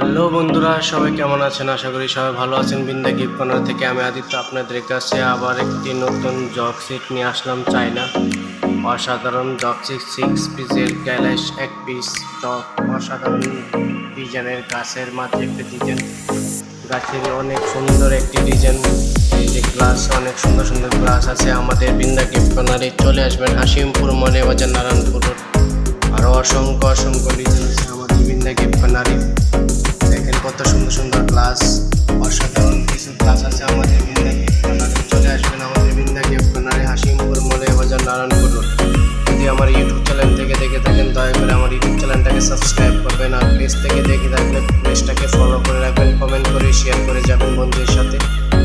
Hello বন্ধুরা, সবাই কেমন আছেন? আশা করি সবাই ভালো আছেন। বিন্দা গিফট কর্নার থেকে আমি আদিত্য আপনাদের কাছে আবার একটি নতুন জগ সেট নিয়ে আসলাম চাইনা অসাধারণ জগ সিক্স সিক্স পিসের গ্যালাস এক পিস টপ অসাধারণ ডিজাইনের গাছের মাঝে একটি ডিজাইন গাছের অনেক সুন্দর একটি ডিজাইন যে গ্লাস অনেক সুন্দর সুন্দর গ্লাস আছে আমাদের বিন্দা গিফট কর্নারে। চলে আসবেন হাসিমপুর মনে বাজার নারায়ণপুর। আরও অসংখ্য অসংখ্য ডিজাইন সুন্দর ক্লাস অসাধারণ কিছু ক্লাস আছে আমাদের বিন্দা গিফট চলে আসবেন আমাদের বিন্দা গিফট কর্নারে হাসিমপুর মলে বাজার নারায়ণপুর রোড। যদি আমার ইউটিউব চ্যানেল থেকে দেখে থাকেন, দয়া করে আমার ইউটিউব চ্যানেলটাকে সাবস্ক্রাইব করবেন আর পেজ থেকে দেখে থাকলে পেজটাকে ফলো করে রাখবেন কমেন্ট করে শেয়ার করে যাবেন বন্ধুদের সাথে।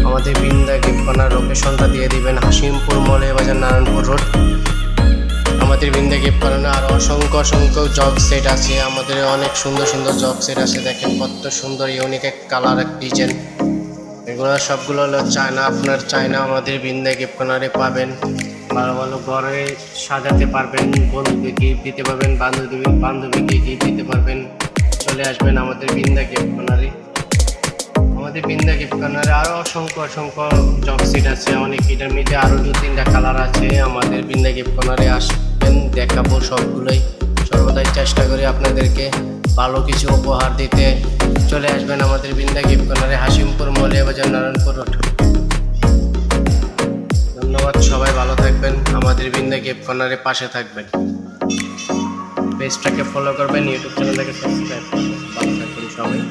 আমাদের বিন্দা গিফট লোকেশনটা দিয়ে দিবেন হাসিমপুর মলে বাজার নারায়ণপুর রোড আমাদের বিন্দা গিফট করানো আর অসংখ্য অসংখ্য জগ সেট আছে। আমাদের অনেক সুন্দর সুন্দর জব সেট আছে। দেখেন কত সুন্দর ইউনিক এক কালার এক ডিজাইন এগুলো সবগুলো হলো চায়না। আপনার চায়না আমাদের বিন্দা গিফট কর্নারে পাবেন। ভালো ভালো ঘরে সাজাতে পারবেন, বন্ধুকে গিফট দিতে পারবেন, বান্ধবী, বান্ধবীকে গিফট দিতে পারবেন। চলে আসবেন আমাদের বিন্দা গিফট কর্নারে আমাদের বিন্দা গিফট কর্নারে আরও অসংখ্য অসংখ্য জব সেট আছে। অনেক এটার মধ্যে আরও দু তিনটা কালার আছে। আমাদের বিন্দা গিফট কর্নারে আসবেন দেখাবো সবগুলোই। সর্বদাই চেষ্টা করি আপনাদেরকে ভালো কিছু উপহার দিতে। চলে আসবেন আমাদের বিন্দা গিফট কর্নারে, হাসিমপুর মলিয়া বাজার নারায়ণপুর রোড। ধন্যবাদ, সবাই ভালো থাকবেন। আমাদের বিন্দা গিফট কর্নারে পাশে থাকবেন। পেজটাকে ফলো করবেন ইউটিউব চ্যানেলটাকে সাবস্ক্রাইব করবেন। ভালো থাকবেন সবাই।